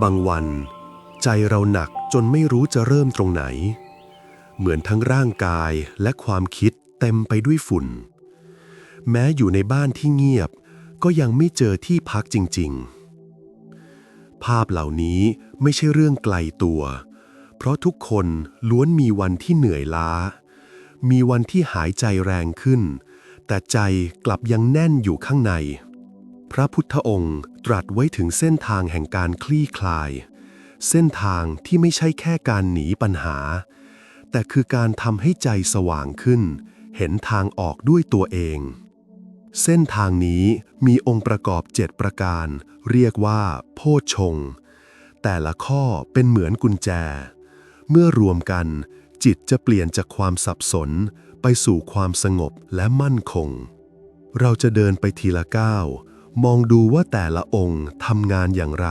บางวัน ใจเราหนักจนไม่รู้จะเริ่มตรงไหน เหมือนทั้งร่างกายและความคิดเต็มไปด้วยฝุ่น แม้อยู่ในบ้านที่เงียบ ก็ยังไม่เจอที่พักจริง ๆ ภาพเหล่านี้ไม่ใช่เรื่องไกลตัว เพราะทุกคนล้วนมีวันที่เหนื่อยล้า มีวันที่หายใจแรงขึ้น แต่ใจกลับยังแน่นอยู่ข้างใน พระพุทธองค์ ตรัสไว้ถึงเส้นทางแห่งการคลี่คลาย เส้นทางที่ไม่ใช่แค่การหนีปัญหา แต่คือการทำให้ใจสว่างขึ้น เห็นทางออกด้วยตัวเอง เส้นทางนี้มีองค์ประกอบเจ็ดประการ เรียกว่า โพชง แต่ละข้อเป็นเหมือนกุญแจ เมื่อรวมกันจิตจะเปลี่ยนจากความสับสน ไปสู่ความสงบและมั่นคง เราจะเดินไปทีละก้าว มองดูว่าแต่ละองค์ทำงานอย่างไร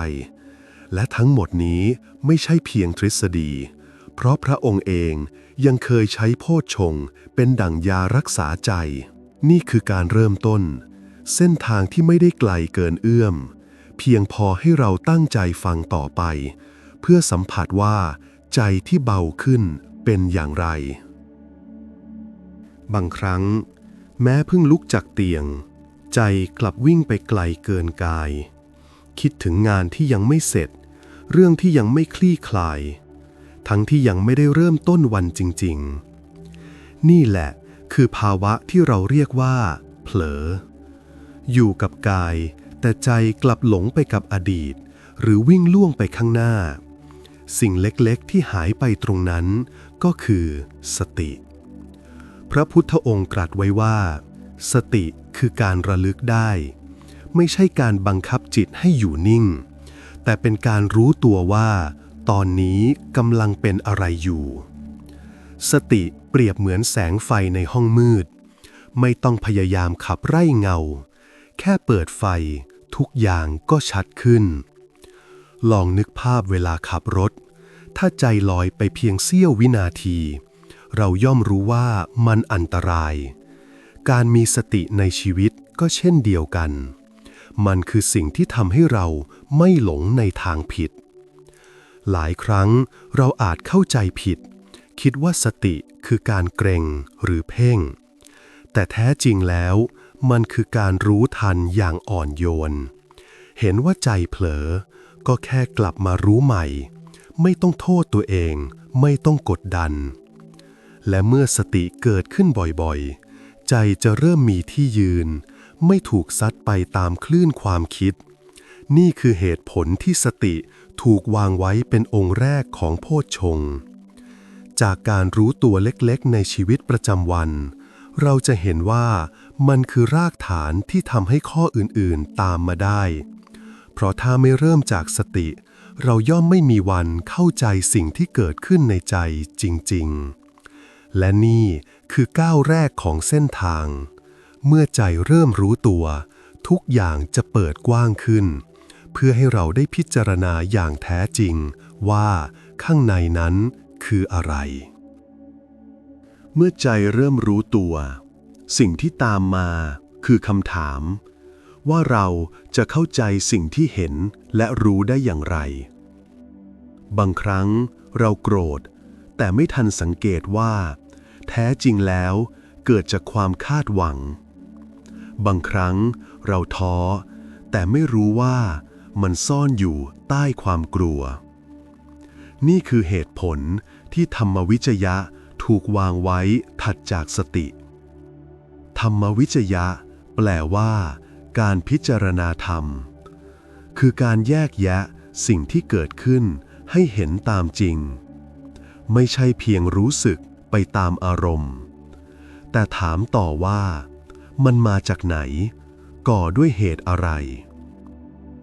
และทั้งหมดนี้ไม่ใช่เพียงทฤษฎี เพราะพระองค์เองยังเคยใช้โพชฌงเป็นดั่งยารักษาใจ นี่คือการเริ่มต้น เส้นทางที่ไม่ได้ไกลเกินเอื้อม เพียงพอให้เราตั้งใจฟังต่อไป เพื่อสัมผัสว่า ใจที่เบาขึ้นเป็นอย่างไร บางครั้ง แม้เพิ่งลุกจากเตียง ใจกลับวิ่งไปไกลเกินกาย คิดถึงงานที่ยังไม่เสร็จ เรื่องที่ยังไม่คลี่คลาย ทั้งที่ยังไม่ได้เริ่มต้นวันจริง ๆ นี่แหละคือภาวะที่เราเรียกว่า เผลอ อยู่กับกาย แต่ใจกลับหลงไปกับอดีต หรือวิ่งล่วงไปข้างหน้า สิ่งเล็กๆที่หายไปตรงนั้นก็คือ สติ พระพุทธองค์ตรัสไว้ว่า สติคือการระลึกได้ ไม่ใช่การบังคับจิตให้อยู่นิ่ง แต่เป็นการรู้ตัวว่า ตอนนี้กำลังเป็นอะไรอยู่ สติเปรียบเหมือนแสงไฟในห้องมืด ไม่ต้องพยายามขับไล่เงา แค่เปิดไฟทุกอย่างก็ชัดขึ้น ลองนึกภาพเวลาขับรถ ถ้าใจลอยไปเพียงเสี้ยววินาที เราย่อมรู้ว่ามันอันตราย การมีสติในชีวิตก็เช่นเดียวกัน มันคือสิ่งที่ทำให้เราไม่หลงในทางผิด หลายครั้งเราอาจเข้าใจผิด คิดว่าสติคือการเกรงหรือเพ่ง แต่แท้จริงแล้วมันคือการรู้ทันอย่างอ่อนโยน เห็นว่าใจเผลอ ก็แค่กลับมารู้ใหม่ ไม่ต้องโทษตัวเอง ไม่ต้องกดดัน และเมื่อสติเกิดขึ้นบ่อยๆ ใจจะเริ่มมีที่ยืน ไม่ถูกซัดไปตามคลื่นความคิด นี่คือเหตุผลที่สติถูกวางไว้เป็นองค์แรกของโพชฌงจากการรู้ตัวเล็กๆ ในชีวิตประจำวัน เราจะเห็นว่ามันคือรากฐานที่ทำให้ข้ออื่นๆตามมาได้ เพราะถ้าไม่เริ่มจากสติ เราย่อมไม่มีวันเข้าใจสิ่งที่เกิดขึ้นในใจจริง ๆ และนี่ คือก้าวแรกของเส้นทาง เมื่อใจเริ่มรู้ตัว ทุกอย่างจะเปิดกว้างขึ้น เพื่อให้เราได้พิจารณาอย่างแท้จริงว่าข้างในนั้นคืออะไร เมื่อใจเริ่มรู้ตัว สิ่งที่ตามมาคือคำถาม ว่าเราจะเข้าใจสิ่งที่เห็นและรู้ได้อย่างไร บางครั้งเราโกรธ แต่ไม่ทันสังเกตว่า แท้จริงแล้วเกิดจากความคาดหวัง บางครั้งเราท้อ แต่ไม่รู้ว่ามันซ่อนอยู่ใต้ความกลัว นี่คือเหตุผลที่ธรรมวิจยะถูกวางไว้ถัดจากสติ ธรรมวิจยะ แปลว่า การพิจารณาธรรม คือการแยกแยะสิ่งที่เกิดขึ้นให้เห็นตามจริง ไม่ใช่เพียงรู้สึก ไปตามอารมณ์ แต่ถามต่อว่ามันมาจากไหน ก่อด้วยเหตุอะไร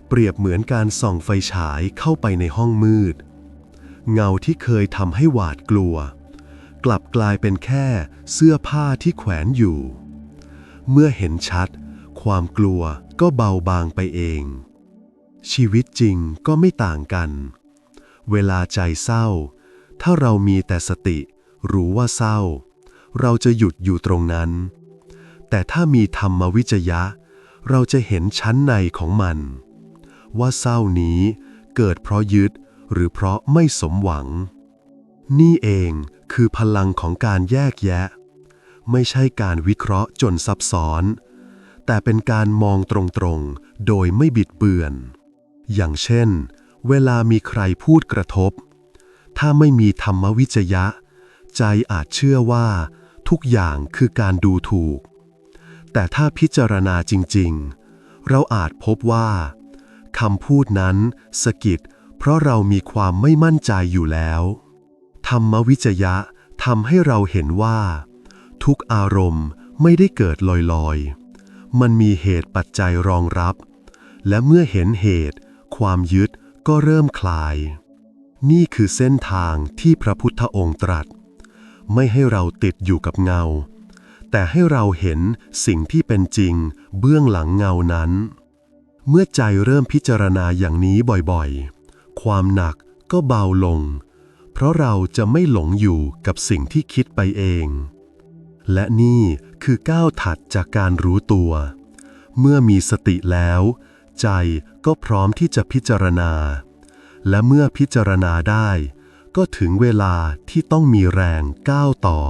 เปรียบเหมือนการส่องไฟฉายเข้าไปในห้องมืด เงาที่เคยทำให้หวาดกลัว กลับกลายเป็นแค่เสื้อผ้าที่แขวนอยู่ เมื่อเห็นชัด ความกลัวก็เบาบางไปเอง ชีวิตจริงก็ไม่ต่างกัน เวลาใจเศร้า ถ้าเรามีแต่สติ รู้ว่าเศร้า เราจะหยุดอยู่ตรงนั้น แต่ถ้ามีธรรมวิจยะ เราจะเห็นชั้นในของมัน ว่าเศร้านี้เกิดเพราะยึดหรือเพราะไม่สมหวัง นี่เองคือพลังของการแยกแยะ ไม่ใช่การวิเคราะห์จนซับซ้อน แต่เป็นการมองตรงๆ โดยไม่บิดเบือน อย่างเช่น เวลามีใครพูดกระทบ ถ้าไม่มีธรรมวิจยะ ใจอาจเชื่อว่า ทุกอย่างคือการดูถูก แต่ถ้าพิจารณาจริง ๆ เราอาจพบว่าคำพูดนั้นสะกิดเพราะเรามีความไม่มั่นใจอยู่แล้ว ธรรมวิจยะทำให้เราเห็นว่า ทุกอารมณ์ไม่ได้เกิดลอยๆ มันมีเหตุปัจจัยรองรับ และเมื่อเห็นเหตุ ความยึดก็เริ่มคลาย นี่คือเส้นทางที่พระพุทธองค์ตรัส ไม่ให้เราติดอยู่กับเงา แต่ให้เราเห็นสิ่งที่เป็นจริง เบื้องหลังเงานั้น เมื่อใจเริ่มพิจารณาอย่างนี้บ่อยๆ ความหนักก็เบาลง เพราะเราจะไม่หลงอยู่กับสิ่งที่คิดไปเอง และนี่คือก้าวถัดจากการรู้ตัว เมื่อมีสติแล้ว ใจก็พร้อมที่จะพิจารณา และเมื่อพิจารณาได้ ก็ถึงเวลาที่ต้องมีแรงก้าวต่อ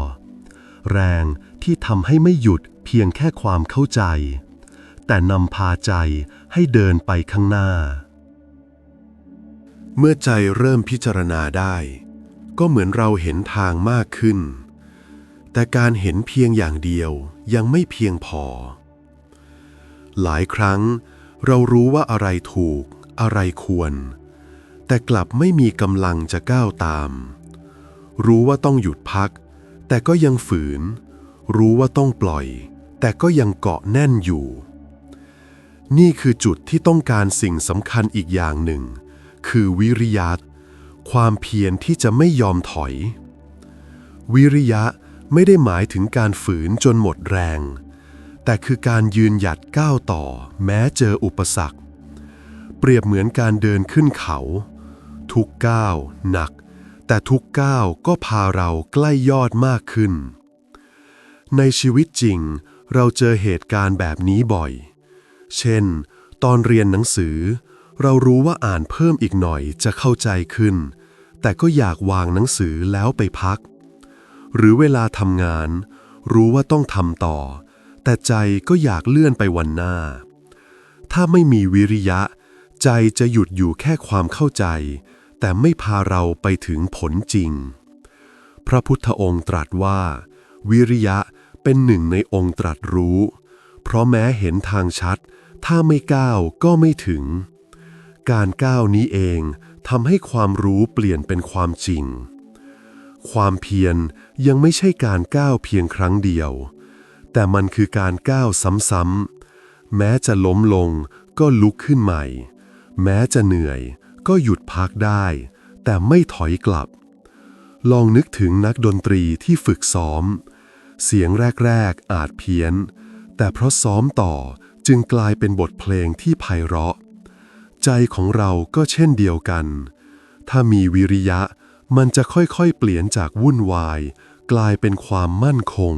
แรงที่ทำให้ไม่หยุดเพียงแค่ความเข้าใจ แต่นำพาใจให้เดินไปข้างหน้า เมื่อใจเริ่มพิจารณาได้ ก็เหมือนเราเห็นทางมากขึ้น แต่การเห็นเพียงอย่างเดียวยังไม่เพียงพอ หลายครั้งเรารู้ว่าอะไรถูก อะไรควร แต่กลับไม่มีกำลังจะก้าวตาม รู้ว่าต้องหยุดพัก แต่ก็ยังฝืน รู้ว่าต้องปล่อย แต่ก็ยังเกาะแน่นอยู่ นี่คือจุดที่ต้องการสิ่งสำคัญอีกอย่างหนึ่ง คือวิริยะความเพียรที่จะไม่ยอมถอย วิริยะไม่ได้หมายถึงการฝืนจนหมดแรง แต่คือการยืนหยัดก้าวต่อ แม้เจออุปสรรค เปรียบเหมือนการเดินขึ้นเขา ทุกก้าวหนัก แต่ทุกก้าวก็พาเราใกล้ยอดมากขึ้น ในชีวิตจริง เราเจอเหตุการณ์แบบนี้บ่อย เช่น ตอนเรียนหนังสือ เรารู้ว่าอ่านเพิ่มอีกหน่อยจะเข้าใจขึ้น แต่ก็อยากวางหนังสือแล้วไปพัก หรือเวลาทำงาน รู้ว่าต้องทำต่อ แต่ใจก็อยากเลื่อนไปวันหน้า ถ้าไม่มีวิริยะใจจะหยุดอยู่แค่ความเข้าใจ แต่ไม่พาเราไปถึงผลจริง พระพุทธองค์ตรัสว่า วิริยะเป็นหนึ่งในองค์ตรัสรู้ เพราะแม้เห็นทางชัด ถ้าไม่ก้าวก็ไม่ถึง การก้าวนี้เองทำให้ความรู้เปลี่ยนเป็นความจริง ความเพียรยังไม่ใช่การก้าวเพียงครั้งเดียว แต่มันคือการก้าวซ้ำๆแม้จะล้มลงก็ลุกขึ้นใหม่ แม้จะเหนื่อย ก็หยุดพักได้ แต่ไม่ถอยกลับ ลองนึกถึงนักดนตรีที่ฝึกซ้อม เสียงแรก ๆ อาจเพี้ยน แต่เพราะซ้อมต่อจึงกลายเป็นบทเพลงที่ไพเราะ ใจของเราก็เช่นเดียวกัน ถ้ามีวิริยะมันจะค่อยๆ เปลี่ยนจากวุ่นวาย กลายเป็นความมั่นคง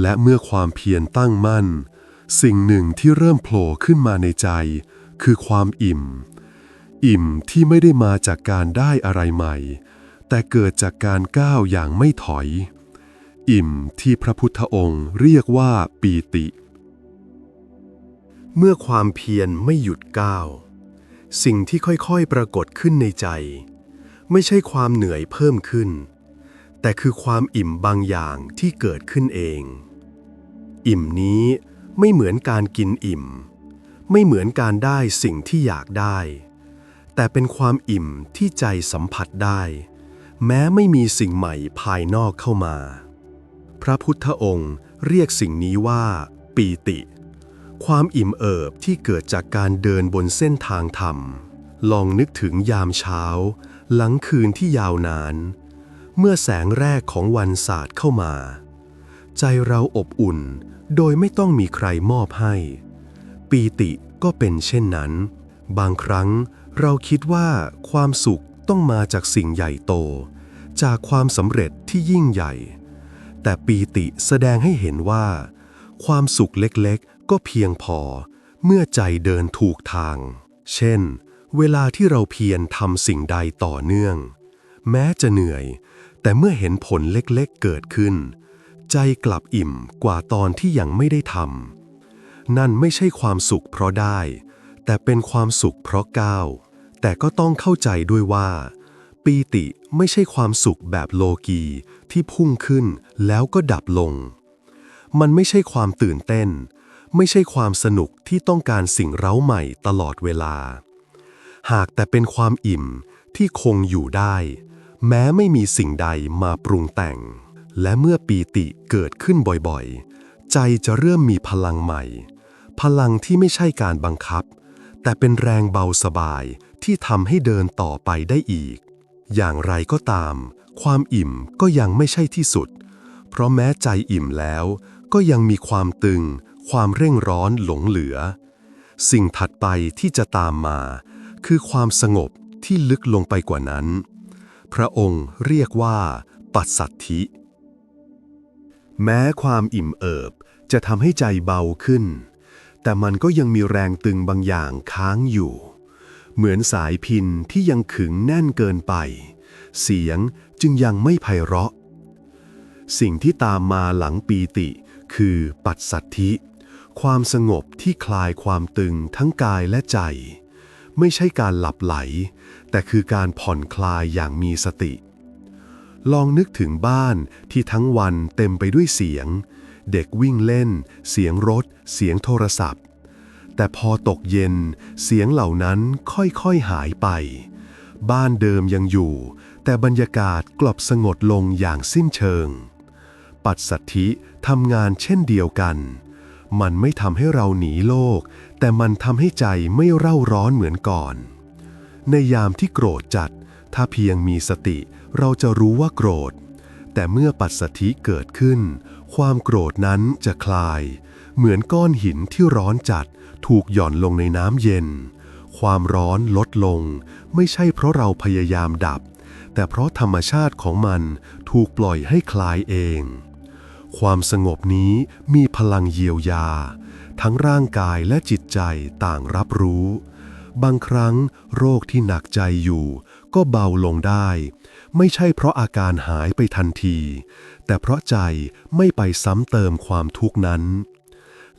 และเมื่อความเพียรตั้งมั่น สิ่งหนึ่งที่เริ่มโผล่ขึ้นมาในใจ คือความอิ่ม อิ่มที่ไม่ได้มาจากการได้อะไรใหม่ แต่เกิดจากการก้าวอย่างไม่ถอย อิ่มที่พระพุทธองค์เรียกว่าปีติ เมื่อความเพียรไม่หยุดก้าว สิ่งที่ค่อยๆปรากฏขึ้นในใจ ไม่ใช่ความเหนื่อยเพิ่มขึ้น แต่คือความอิ่มบางอย่างที่เกิดขึ้นเอง อิ่มนี้ไม่เหมือนการกินอิ่ม ไม่เหมือนการได้สิ่งที่อยากได้ แต่เป็นความอิ่มที่ใจสัมผัสได้ แม้ไม่มีสิ่งใหม่ภายนอกเข้ามา พระพุทธองค์เรียกสิ่งนี้ว่า ปีติ ความอิ่มเอิบที่เกิดจากการเดินบนเส้นทางธรรม ลองนึกถึงยามเช้า หลังคืนที่ยาวนาน เมื่อแสงแรกของวันสาดเข้ามา ใจเราอบอุ่นโดยไม่ต้องมีใครมอบให้ ปีติก็เป็นเช่นนั้น บางครั้งเราคิดว่าความสุขต้องมาจากสิ่งใหญ่โต จากความสำเร็จที่ยิ่งใหญ่ แต่ปีติแสดงให้เห็นว่า ความสุขเล็กๆ ก็เพียงพอ เมื่อใจเดินถูกทาง เช่น เวลาที่เราเพียรทำสิ่งใดต่อเนื่อง แม้จะเหนื่อย แต่เมื่อเห็นผลเล็กๆเกิดขึ้น ใจกลับอิ่มกว่าตอนที่ยังไม่ได้ทำนั่นไม่ใช่ความสุขเพราะได้ แต่เป็นความสุขเพราะก้าว แต่ก็ต้องเข้าใจด้วยว่า ปีติไม่ใช่ความสุขแบบโลกีที่พุ่งขึ้นแล้วก็ดับลง มันไม่ใช่ความตื่นเต้น ไม่ใช่ความสนุกที่ต้องการสิ่งเร้าใหม่ตลอดเวลา หากแต่เป็นความอิ่มที่คงอยู่ได้ แม้ไม่มีสิ่งใดมาปรุงแต่ง และเมื่อปีติเกิดขึ้นบ่อยๆ ใจจะเริ่มมีพลังใหม่ พลังที่ไม่ใช่การบังคับ แต่เป็นแรงเบาสบายที่ทำให้เดินต่อไปได้อีก อย่างไรก็ตาม ความอิ่มก็ยังไม่ใช่ที่สุด เพราะแม้ใจอิ่มแล้วก็ยังมีความตึง ความเร่งร้อนหลงเหลือ สิ่งถัดไปที่จะตามมา คือความสงบที่ลึกลงไปกว่านั้น พระองค์เรียกว่า ปัสสัทธิ แม้ความอิ่มเอิบจะทำให้ใจเบาขึ้น แต่มันก็ยังมีแรงตึงบางอย่างค้างอยู่ เหมือนสายพินที่ยังขึงแน่นเกินไป เสียงจึงยังไม่ไพเราะ สิ่งที่ตามมาหลังปีติ คือปัสสัทธิ ความสงบที่คลายความตึงทั้งกายและใจ ไม่ใช่การหลับไหล แต่คือการผ่อนคลายอย่างมีสติ ลองนึกถึงบ้านที่ทั้งวันเต็มไปด้วยเสียง เด็กวิ่งเล่น เสียงรถ เสียงโทรศัพท์ แต่พอตกเย็น เสียงเหล่านั้นค่อยๆหายไป บ้านเดิมยังอยู่ แต่บรรยากาศกลับสงบลงอย่างสิ้นเชิง ปัสสัทธิทำงานเช่นเดียวกัน มันไม่ทำให้เราหนีโลก แต่มันทำให้ใจไม่เร่าร้อนเหมือนก่อน ในยามที่โกรธจัด ถ้าเพียงมีสติเราจะรู้ว่าโกรธ แต่เมื่อปัสสัทธิเกิดขึ้น ความโกรธนั้นจะคลาย เหมือนก้อนหินที่ร้อนจัดถูกหย่อนลงในน้ำเย็น ความร้อนลดลง ไม่ใช่เพราะเราพยายามดับ แต่เพราะธรรมชาติของมันถูกปล่อยให้คลายเอง ความสงบนี้มีพลังเยียวยา ทั้งร่างกายและจิตใจต่างรับรู้ บางครั้งโรคที่หนักใจอยู่ ก็เบาลงได้ ไม่ใช่เพราะอาการหายไปทันที แต่เพราะใจไม่ไปซ้ำเติมความทุกข์นั้น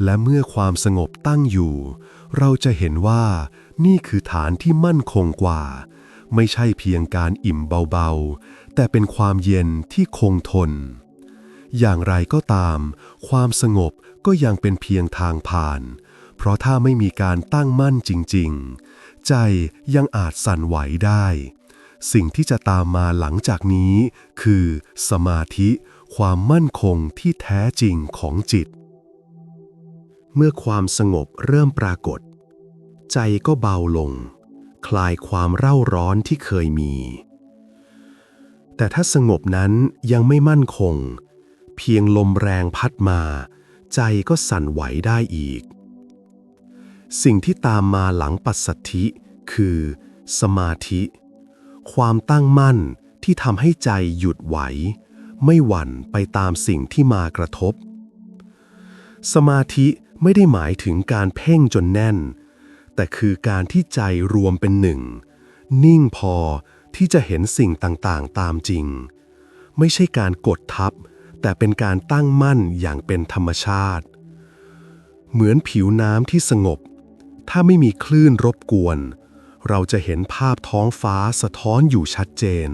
และเมื่อความสงบตั้งอยู่ เราจะเห็นว่านี่คือฐานที่มั่นคงกว่า ไม่ใช่เพียงการอิ่มเบาๆ แต่เป็นความเย็นที่คงทน อย่างไรก็ตาม ความสงบก็ยังเป็นเพียงทางผ่าน เพราะถ้าไม่มีการตั้งมั่นจริง ๆ ใจยังอาจสั่นไหวได้สิ่งที่จะตามมาหลังจากนี้คือสมาธิ ความมั่นคงที่แท้จริงของจิต เมื่อความสงบเริ่มปรากฏ ใจก็เบาลง คลายความเร่าร้อนที่เคยมี แต่ถ้าสงบนั้นยังไม่มั่นคง เพียงลมแรงพัดมา ใจก็สั่นไหวได้อีก สิ่งที่ตามมาหลังปัสสัทธิ คือ สมาธิ ความตั้งมั่นที่ทำให้ใจหยุดไหว ไม่หวั่นไปตามสิ่งที่มากระทบ สมาธิไม่ได้หมายถึงการเพ่งจนแน่น แต่คือการที่ใจรวมเป็นหนึ่ง นิ่งพอที่จะเห็นสิ่งต่างๆ ตามจริง ไม่ใช่การกดทับ แต่เป็นการตั้งมั่นอย่างเป็นธรรมชาติ เหมือนผิวน้ำที่สงบ ถ้าไม่มีคลื่นรบกวน เราจะเห็นภาพท้องฟ้าสะท้อนอยู่ชัดเจน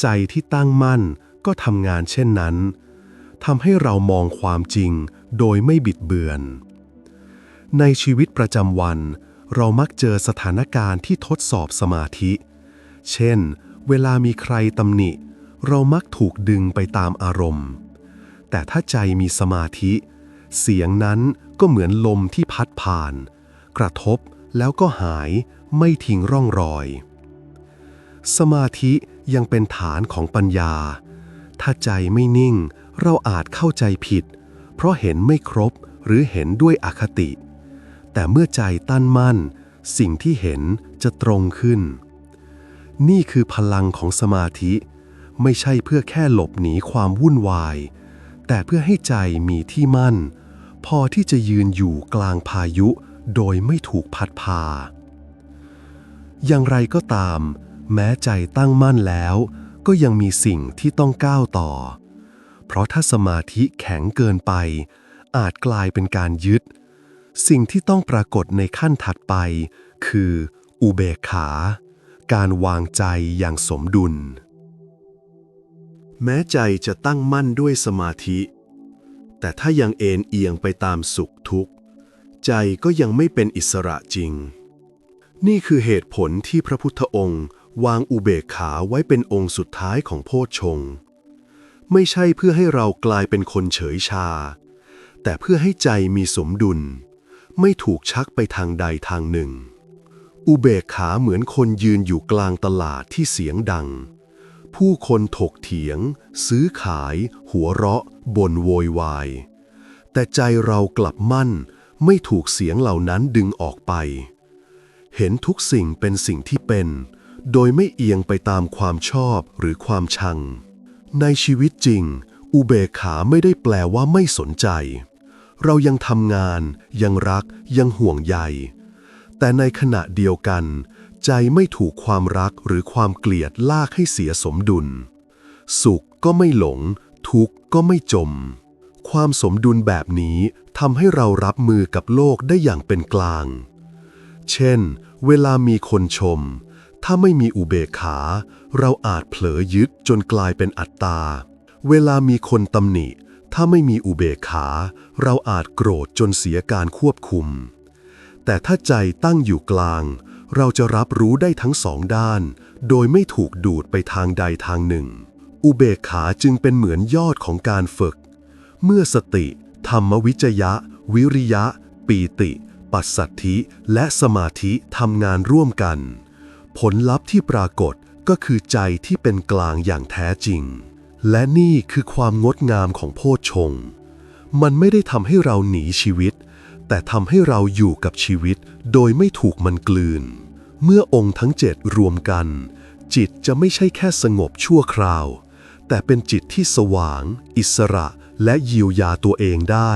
ใจที่ตั้งมั่น ก็ทำงานเช่นนั้นทำให้เรามองความจริงโดยไม่บิดเบือน ในชีวิตประจำวัน เรามักเจอสถานการณ์ที่ทดสอบสมาธิ เช่น เวลามีใครตำหนิ เรามักถูกดึงไปตามอารมณ์ แต่ถ้าใจมีสมาธิ เสียงนั้นก็เหมือนลมที่พัดผ่าน กระทบแล้วก็หายไม่ทิ้งร่องรอย สมาธิยังเป็นฐานของปัญญา ถ้าใจไม่นิ่ง เราอาจเข้าใจผิด เพราะเห็นไม่ครบหรือเห็นด้วยอคติ แต่เมื่อใจตั้นมั่น สิ่งที่เห็นจะตรงขึ้น นี่คือพลังของสมาธิ ไม่ใช่เพื่อแค่หลบหนีความวุ่นวาย แต่เพื่อให้ใจมีที่มั่น พอที่จะยืนอยู่กลางพายุ โดยไม่ถูกพัดพา อย่างไรก็ตาม แม้ใจตั้งมั่นแล้ว ก็ยังมีสิ่งที่ต้องก้าวต่อ เพราะถ้าสมาธิแข็งเกินไป อาจกลายเป็นการยึด สิ่งที่ต้องปรากฏในขั้นถัดไป คืออุเบกขา การวางใจอย่างสมดุล แม้ใจจะตั้งมั่นด้วยสมาธิ แต่ถ้ายังเอ็นเอียงไปตามสุขทุกข์ ใจก็ยังไม่เป็นอิสระจริง นี่คือเหตุผลที่พระพุทธองค์ วางอุเบกขาไว้เป็นองค์สุดท้ายของโพชฌงไม่ใช่เพื่อให้เรากลายเป็นคนเฉยชา แต่เพื่อให้ใจมีสมดุล ไม่ถูกชักไปทางใดทางหนึ่ง อุเบกขาเหมือนคนยืนอยู่กลางตลาดที่เสียงดัง ผู้คนถกเถียง ซื้อขาย หัวเราะบ่นโวยวาย แต่ใจเรากลับมั่น ไม่ถูกเสียงเหล่านั้นดึงออกไป เห็นทุกสิ่งเป็นสิ่งที่เป็น โดยไม่เอียงไปตามความชอบหรือความชัง ในชีวิตจริง อุเบกขาไม่ได้แปลว่าไม่สนใจ เรายังทำงาน ยังรัก ยังห่วงใย แต่ในขณะเดียวกัน ใจไม่ถูกความรักหรือความเกลียดลากให้เสียสมดุล สุขก็ไม่หลง ทุกข์ก็ไม่จม ความสมดุลแบบนี้ทำให้เรารับมือกับโลกได้อย่างเป็นกลาง เช่น เวลามีคนชม ถ้าไม่มีอุเบกขา เราอาจเผลอยึดจนกลายเป็นอัตตา เวลามีคนตำหนิ ถ้าไม่มีอุเบกขา เราอาจโกรธจนเสียการควบคุม แต่ถ้าใจตั้งอยู่กลาง เราจะรับรู้ได้ทั้งสองด้าน โดยไม่ถูกดูดไปทางใดทางหนึ่ง อุเบกขาจึงเป็นเหมือนยอดของการฝึก เมื่อสติ ธรรมวิจยะ วิริยะ ปีติ ปัสสัทธิ และสมาธิทำงานร่วมกัน ผลลัพธ์ที่ปรากฏก็คือใจที่เป็นกลางอย่างแท้จริง และนี่คือความงดงามของโพชง มันไม่ได้ทำให้เราหนีชีวิต แต่ทำให้เราอยู่กับชีวิตโดยไม่ถูกมันกลืน เมื่อองค์ทั้งเจ็ดรวมกัน จิตจะไม่ใช่แค่สงบชั่วคราว แต่เป็นจิตที่สว่าง อิสระและเยียวยาตัวเองได้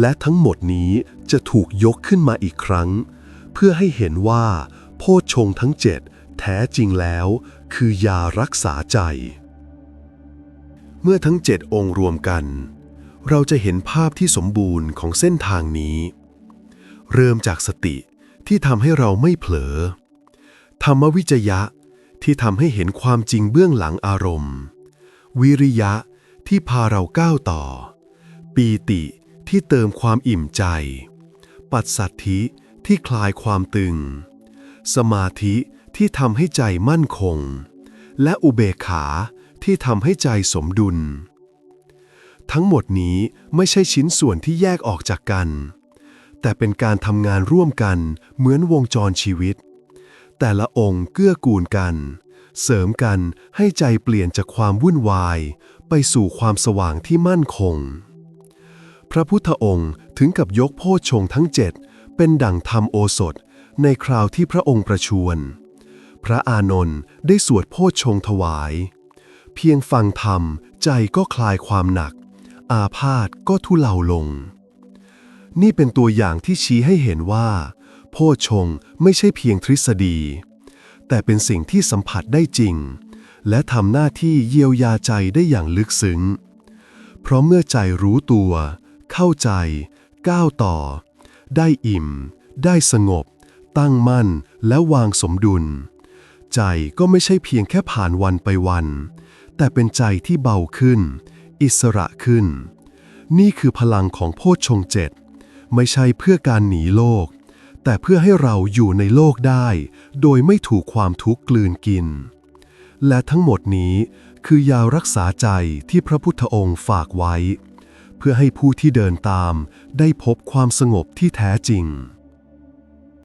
และทั้งหมดนี้จะถูกยกขึ้นมาอีกครั้ง เพื่อให้เห็นว่า โพชฌงทั้งเจ็ดแท้จริงแล้ว คือยารักษาใจ เมื่อทั้งเจ็ดองค์รวมกัน เราจะเห็นภาพที่สมบูรณ์ของเส้นทางนี้ เริ่มจากสติที่ทำให้เราไม่เผลอ ธรรมวิจยะที่ทำให้เห็นความจริงเบื้องหลังอารมณ์ วิริยะที่พาเราก้าวต่อ ปีติที่เติมความอิ่มใจ ปัสสัทธิที่คลายความตึง สมาธิที่ทำให้ใจมั่นคง และอุเบกขาที่ทำให้ใจสมดุล ทั้งหมดนี้ไม่ใช่ชิ้นส่วนที่แยกออกจากกัน แต่เป็นการทำงานร่วมกันเหมือนวงจรชีวิต แต่ละองค์เกื้อกูลกัน เสริมกันให้ใจเปลี่ยนจากความวุ่นวาย ไปสู่ความสว่างที่มั่นคง พระพุทธองค์ถึงกับยกโพชฌงทั้งเจ็ดเป็นดั่งธรรมโอสถ ในคราวที่พระองค์ประชวร พระอานนท์ได้สวดโพชฌงถวาย เพียงฟังธรรมใจก็คลายความหนัก อาพาธก็ทุเลาลง นี่เป็นตัวอย่างที่ชี้ให้เห็นว่า โพชฌงไม่ใช่เพียงทฤษฎี แต่เป็นสิ่งที่สัมผัสได้จริง และทำหน้าที่เยียวยาใจได้อย่างลึกซึ้ง เพราะเมื่อใจรู้ตัว เข้าใจ ก้าวต่อ ได้อิ่ม ได้สงบ ตั้งมั่น และวางสมดุล ใจก็ไม่ใช่เพียงแค่ผ่านวันไปวัน แต่เป็นใจที่เบาขึ้น อิสระขึ้น นี่คือพลังของโพชฌงเจ็ดไม่ใช่เพื่อการหนีโลก แต่เพื่อให้เราอยู่ในโลกได้ โดยไม่ถูกความทุกข์กลืนกิน และทั้งหมดนี้คือยารักษาใจที่พระพุทธองค์ฝากไว้ เพื่อให้ผู้ที่เดินตามได้พบความสงบที่แท้จริง